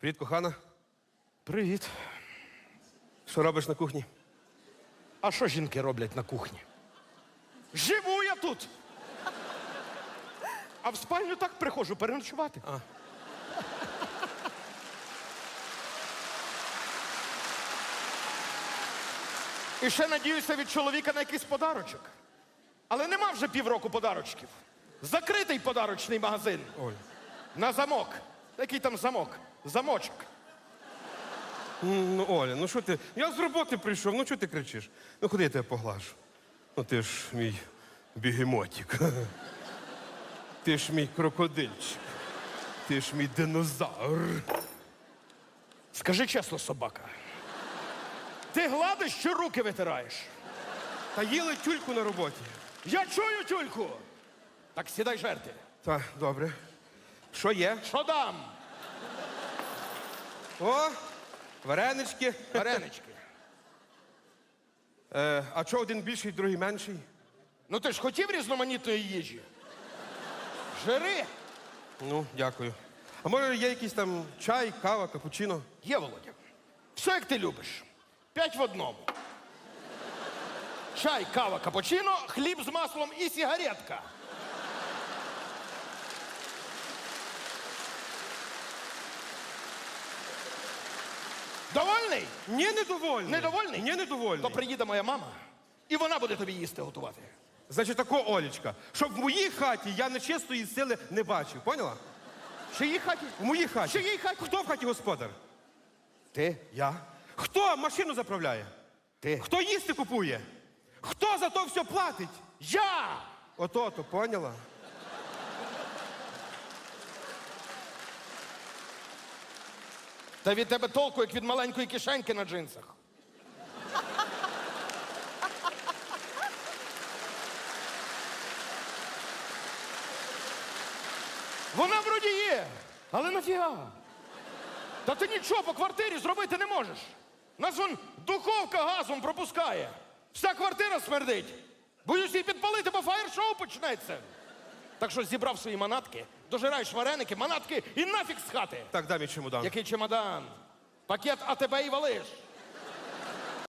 Привіт, кохана. Привіт. Що робиш на кухні? А що жінки роблять на кухні? Живу я тут. А в спальню так приходжу переночувати. А. І ще надіюся від чоловіка на якийсь подарочок. Але нема вже півроку подарочків. Закритий подарочний магазин. Оль. На замок. Який там замок? Замочок. Ну, Оля, ну що ти? Я з роботи прийшов, ну чого ти кричиш? Ну ходи я тебе поглажу. Ну ти ж мій бігемотик. Ти ж мій крокодильчик. Ти ж мій динозавр. Скажи чесно, собака. Ти гладиш чи руки витираєш? Та їли тюльку на роботі. Я чую тюльку. Так сідай жерти. Так, добре. Що є? Що дам? О, варенички. Варенички. Е, а чого один більший, другий менший? Ну ти ж хотів різноманітної їжі? Жири. Ну, дякую. А може є якийсь там чай, кава, капучино? Є, Володя. Все, як ти любиш. П'ять в одному. Чай, кава, капучино, хліб з маслом і сигаретка. Довольний? Ні, недовольний. Недовольний? Ні, недовольний. То приїде моя мама, і вона буде тобі їсти готувати. Значить, тако, Олечка, щоб в моїй хаті я нечистої сили не бачив, поняла? В чиїй хаті? В моїй хаті. В чиїй хаті? Хто в хаті господар? Ти. Я. Хто машину заправляє? Ти. Хто їсти купує? Хто за то все платить? Я! Ото, то поняла? Та від тебе толку, як від маленької кишеньки на джинсах. Вона вроді є, але нафіга. Та ти нічого по квартирі зробити не можеш. Нас вон духовка газом пропускає. Вся квартира смердить. Боюсь її підпалити, бо фаєр-шоу почнеться. Так що зібрав свої манатки, дожираєш вареники, манатки і нафіг з хати. Так, дай мій чемодан. Який чемодан? Пакет АТБ і валиш.